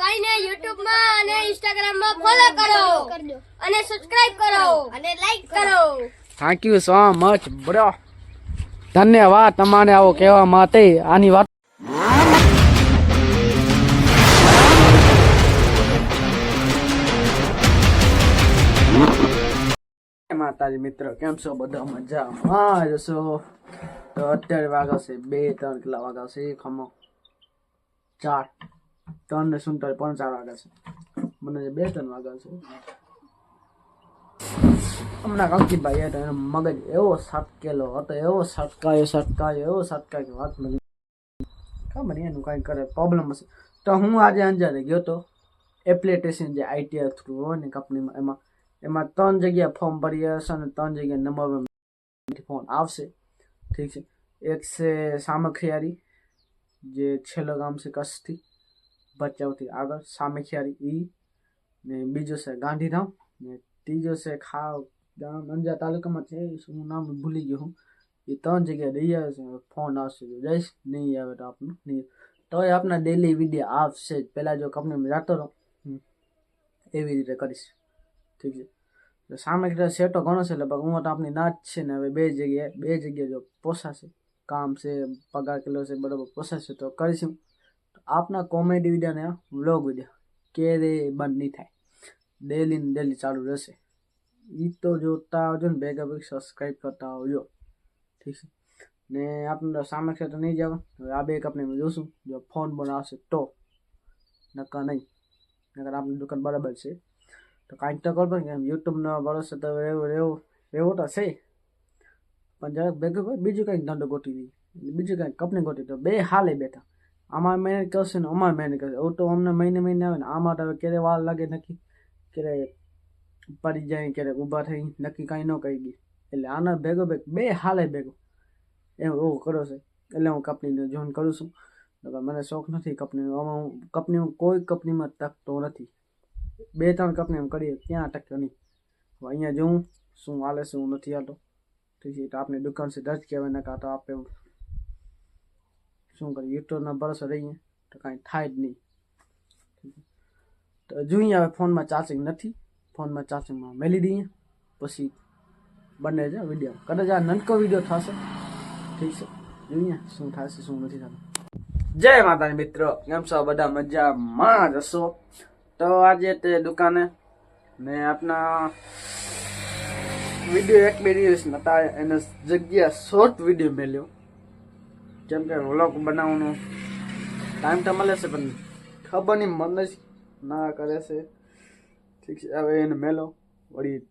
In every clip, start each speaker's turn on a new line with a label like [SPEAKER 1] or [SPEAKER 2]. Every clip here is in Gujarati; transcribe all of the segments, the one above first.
[SPEAKER 1] ભાઈને યુટ્યુબમાં અને ઇન્સ્ટાગ્રામમાં ફોલો કરો. અને સબસ્ક્રાઇબ કરો. અને લાઈક કરો.
[SPEAKER 2] Thank you so much bro ધન્યવાદ તમારે આવો કહેવા માટે. આની વાત માતાજી મિત્રો કેમ છો બધા મજામાં? જશો તો અત્યારે વાગ્યા છે બે ત્રણ કેટલા વાગ્યા છે ખમો. ચાર. ત્રણ ને સુંતાળી પણ ચાર વાગ્યા છે. મને બે ત્રણ વાગ્યા છે. હમણાં કંકીભાઈ હતો, એનો મગજ એવો સાટકેલો હતો, એવો સાટકાયો સાટકાયો એવો સાટકાયો કે વાત મળી ખબર એનું કાંઈ કરે પ્રોબ્લેમ હશે. તો હું આજે અંજારે ગયો તો એપ્લિકેશન જે આઈટીઆર થ્રુ હોય ને કંપનીમાં એમાં એમાં ત્રણ જગ્યા ફોર્મ ભરી હશે અને ત્રણ જગ્યા નંબર ફોન આવશે. ઠીક છે. એક છે સામખિયારી, જે છેલ્લો ગામ છે કચ્છથી. ભચાઉથી આગળ સામખિયારી ઈ ને બીજો છે ગાંધીધામ. ને ત્રીજો છે ખાવ ગામ. અંજા તાલુકામાં છે શું નામ ભૂલી ગયો હું. એ ત્રણ જગ્યાએ દઈ આવે ફોન આવશે તો જઈશ. નહીં આવે તો આપનું. નહીં તો આપના ડેલી વીડિયો આવશે જ. પહેલાં જો કંપનીમાં જાતો રહો. એવી રીતે કરીશ. ઠીક છે. તો સામે એટલે સેટો ઘણો છે. લગભગ હું તો આપની નાચ છે ને હવે બે જગ્યાએ બે જગ્યાએ જો પોસાશે. કામ છે, પગાર કિલો છે, બરાબર પોસાશે તો કરીશું આપના કોમેડી વીડિયો ને વ્લોગ વીડિયો ક્યારે બંધ નહીં થાય. ડેલી ને ડેલી ચાલુ રહેશે. એ તો જોતા આવજો ને, ભેગા ભેગ સબસ્ક્રાઈબ કરતા આવજો. ઠીક છે. ને આપણે સામે ક્ષેત્ર નહીં જવા હવે આ બે કંપનીમાં જોશું. જો ફોન બનાવશે તો. નક્કા નહીં. નકર આપણી દુકાન બરાબર છે. તો કાંઈક તો કરતો કેમ યુટ્યુબનો ભરોસે તો રહેવું રહેવું રહેવું તો છે. પણ જરાક ભેગું બીજું કંઈક ધંધો ગોઠવી દઈએ. બીજું કંઈક કંપની ગોઠવી તો બે હાલે બેઠા. આમાં મહેનત કરશે ને, અમારે મહેનત કરશે. એવું તો અમને મહિને મહિને આવે ને, આમાં તો હવે ક્યારે વાર લાગે નક્કી? ક્યારે પડી જાય, ક્યારે ઊભા થઈ, નક્કી કાંઈ ન કહી ગઈ એટલે આના ભેગો ભેગ, બે હાલે ભેગો. એવું એવું કરો છે. એટલે હું કંપનીને જોઈન કરું છું. મને શોખ નથી કંપનીનો. આમાં હું કંપની કોઈ કંપનીમાં ટકતો નથી. બે ત્રણ કંપનીમાં કરીએ, ક્યાં ટક્યો નહીં. હવે અહીંયા જોઉં શું હાલે, શું નથી હાલતો. ઠીક છે તો આપણી દુકાન છે દર્જ કહેવાય નકા તો આપણે શું કરીએ? યુટ્યુબના ભરોસે રહીએ તો કાંઈ થાય જ નહીં. તો જોઈએ હવે ફોનમાં ચાર્જિંગ નથી. ફોનમાં ચાર્જિંગમાં મેલી દઈએ. પછી બને છે વીડિયો. કદાચ આ નનકો વીડિયો થશે. ઠીક છે. જોઈએ શું થશે શું નથી થતું. જય માતાજી મિત્રો. કેમ છો? બધા મજામાં જ હશો? તો આજે તે દુકાને ને આપના વીડિયો એક બે દિવસ નતા, એને જગ્યા શોર્ટ વીડિયો મેલ્યો. જેમ કે વ્લોગ બનાવવાનો. ટાઈમ તો મળે છે, પણ ખબર નહીં, મન જ ના કરે છે. ઠીક છે, હવે એને મેલો. વળી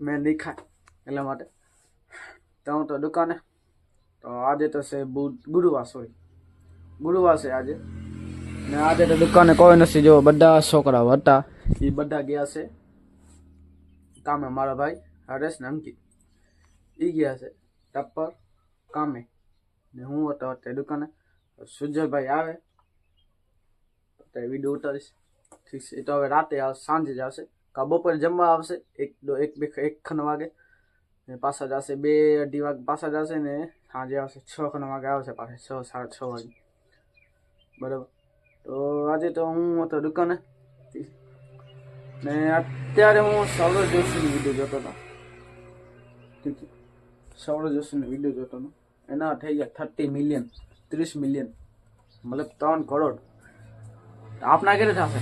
[SPEAKER 2] મેં નહીં ખાય એટલા માટે. તો હું તો દુકાને. તો આજે તો છે ગુરુવાર સોરી ગુરુવાર છે આજે. ને આજે તો દુકાને કોઈ નથી. જો બધા છોકરાઓ હતા, એ બધા ગયા છે. કામે મારા ભાઈ, હરેશ ને અંકિત. એ ગયા છે. ટપ્પર, કામે. ને હું હતો તે દુકાને. સુજલભાઈ આવે. તો વીડિયો ઉતારીશ. ઠીક છે, એ તો હવે રાતે આવશે, સાંજે જ આવશે. કા બપોરે જમવા આવશે, એક દો, એક બે, એક ખન વાગે. ને પાછા જશે બે અઢી વાગે, પાછા જશે ને સાંજે આવશે, છ ખન વાગે આવશે પાછા, છ, સાડા છ વાગે. બરાબર. તો આજે તો હું હતો દુકાને. ને અત્યારે હું સૌરવ જોશીની વીડિયો જોતો હતો. ઠીક છે. સૌરવ જોશીનો વીડિયો જોતો હતો. એના થઈ ગયા થર્ટી મિલિયન ત્રીસ મિલિયન મતલબ ત્રણ કરોડ. આપના કેટલે થશે.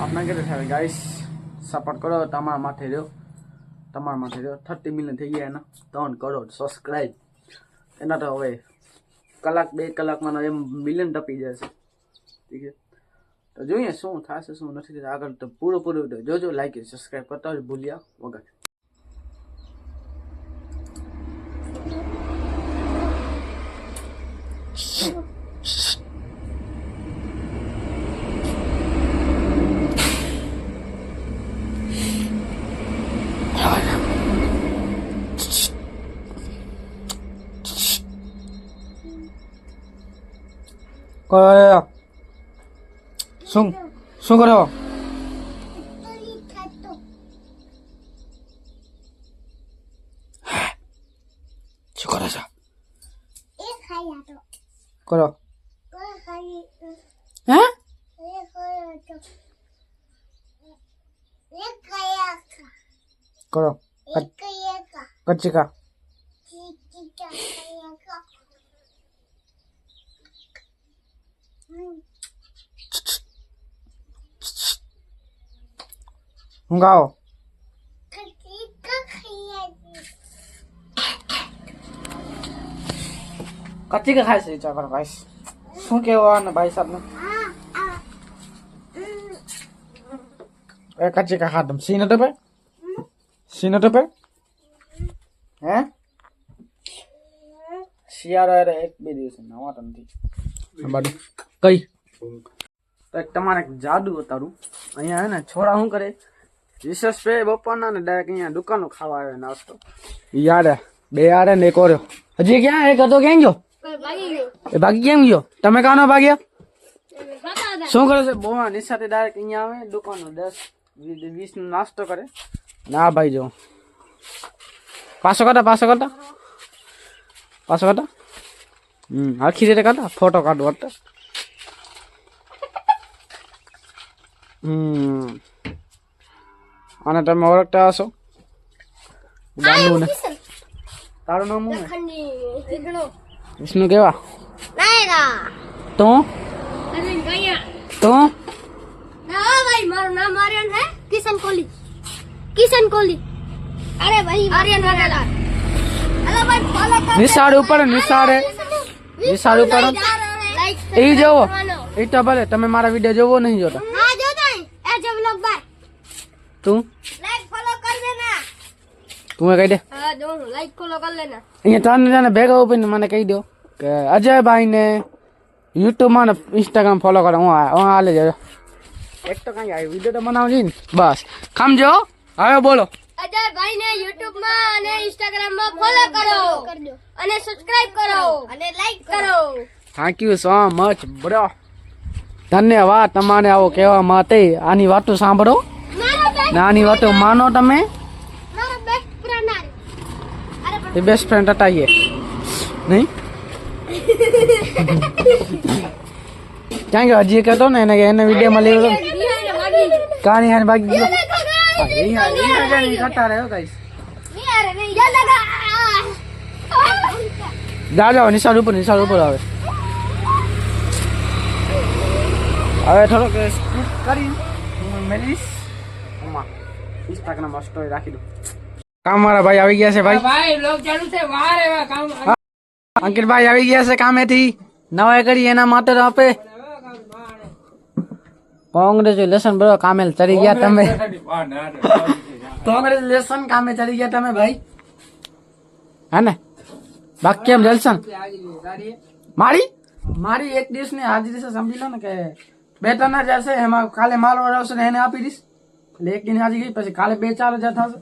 [SPEAKER 2] આપના કેટલે થશે. ગાઈસ સપોર્ટ કરો, તમારા માથે રહ્યો. તમારા માથે રહ્યો. થર્ટી મિલિયન થઈ ગયા એના. ત્રણ કરોડ. સબસ્ક્રાઈબ એના તો હવે કલાક, બે કલાકમાં એમ મિલિયન ટપી જશે. ઠીક છે? તો જોઈએ શું થશે, શું નથી આગળ તો પૂરો પૂરો જોજો લાઈક સબસ્ક્રાઈબ કરતા હોય ભૂલ્યા વગર. これ、そん、そんこれは。チョコレート。え、
[SPEAKER 3] はやと。
[SPEAKER 2] これ。え？これ。こっちか。んがお。ગાઓ કે ખાય છે ચાકર ભાઈ શું કેવું ભાઈ સાહેબને એ કચ્ચિકા ખાધમ સી તો પે સી તો પે હે શિયાળો એટલે એક બે દિવસ નવા તમથી બાજુ કઈ તો એક તમારે એક જાદુ બતાડું અહીંયા હે ને છોરા શું કરે રિસર્ચ પે બપોરના ને ડાયરેક્ટ અહીંયા દુકાનો ખાવા આવે નાસ્તો યાર બે આરે ને એક ઓર્યો હજી ક્યાં એક હતો ક્યાં ગયો એ ભાગી કેમ ગયો? તમે કાનો ભાગ્યા? શું કરે છે? બોવા નિશાતે ડાયરેક્ટ અહીંયા આવે દુકાનો દસ વીસ નો નાસ્તો કરે. ના ભાઈ જો. પાછો કાઢા પાછો કાઢા. પાછો કાઢા. હમ આખી રીતે કાઢા. ફોટો કાઢો અત્યારે. હમ. અને તમે ઓળખતા હશો? ગાંડું ને તારું નામ
[SPEAKER 1] ઈગણો
[SPEAKER 2] વિષ્ણુ કેવા? તો?
[SPEAKER 1] અરે ગયા
[SPEAKER 2] તો?
[SPEAKER 1] ના ભાઈ મારું નામ આર્યન હે કિશન કોહલી. કિશન કોહલી. અરે ભાઈ આર્યન વાઘેલા હેલો ભાઈ ફોલો કર.
[SPEAKER 2] નિશાળ ઉપર નિશાળે નિશાળ ઉપર એ જોવો. એ તો ભલે તમે મારા વીડિયો જોવો નહીં જોતા.
[SPEAKER 1] હા જોતા એ. જો વ્લોગ ભાઈ.
[SPEAKER 2] તું?
[SPEAKER 1] લાઈક ફોલો કર દેના.
[SPEAKER 2] તું એ કહી દે.
[SPEAKER 1] હા જો લાઈક ફોલો કર લેના.
[SPEAKER 2] અહીંયા ત્રણ જણા ભેગા ઉભીને મને કહી દો. કે અજયભાઈને યુટ્યુબમાં ને ઇન્સ્ટાગ્રામ ફોલો કરો. હું હું હાલે જજો એક તો કઈ આવી વીડિયો તો બનાવજો ને. બસ. સમજો હવે બોલો.
[SPEAKER 1] અજયભાઈને ભાઈ ને યુટ્યુબમાં અને ઇન્સ્ટાગ્રામમાં ફોલો કરો. અને સબસ્ક્રાઇબ કરો. અને લાઈક કરો.
[SPEAKER 2] Thank you so much bro ધન્યવાદ તમારે આવો કહેવા માટે. આની વાતો સાંભળો. આની વાતો માનો તમે.
[SPEAKER 1] બેસ્ટ ફ્રેન્ડ અરે પણ
[SPEAKER 2] એ બેસ્ટ ફ્રેન્ડ હટાઈએ નહીં? ક્યાં કે હજી કહેતો ને એને એને વિડીયોમાં લેવો કાની હાને ભાગી ગયો.
[SPEAKER 1] જા
[SPEAKER 2] જાઓ નિશાળ ઉપર નિશાળ ઉપર આવે. હવે થોડોક કરી. મેલીશ. ઇન્સ્ટાગ્રામમાં સ્ટોરી રાખી દઉં. કામ મારા ભાઈ આવી ગયા છે ભાઈ.
[SPEAKER 4] ભાઈ લોક ચાલુ છે. વાર એવા કામ
[SPEAKER 2] અંકિતભાઈ આવી ગયા છે કામેથી. નવાઈ કરી એના માટે આપે. કોંગ્રેચ્યુલેશન બ્રો કામે ચડી ગયા તમે. કોંગ્રેચ્યુલેશન કામે ચડી ગયા તમે ભાઈ. હે ને? બાકી કેમ જલસન? મારી? મારી એક દિવસની હાજરી છે સમજી લો ને કે બે ત્રણ હજાર છે એમાં કાલે માલ વડાવશે આવશે ને એને આપી દઈશ. એટલે એક દિન હાજરી ગઈ પછી કાલે બે ચાર હજાર થશે.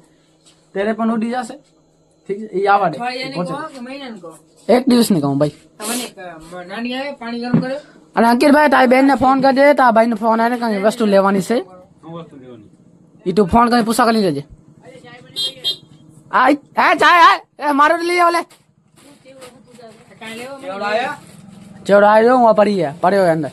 [SPEAKER 2] ત્યારે પણ ઉડી જશે. ઠીક છે? એ આવા દે. એક દિવસની કહું ભાઈ.
[SPEAKER 4] નાની આવે પાણી ગરમ કરે.
[SPEAKER 2] અને અંકિતભાઈ તારી બેન ને ફોન કરજે તારા ભાઈ ને ફોન આવે કઈ વસ્તુ લેવાની છે. ઈ તું ફોન કરી પૂછા કરી લેજે આય હે ચાય હાય એ મારો તો લઈ આવ લે. ચેવડો આવ્યો હું પડી ગયા પડ્યો અંદર.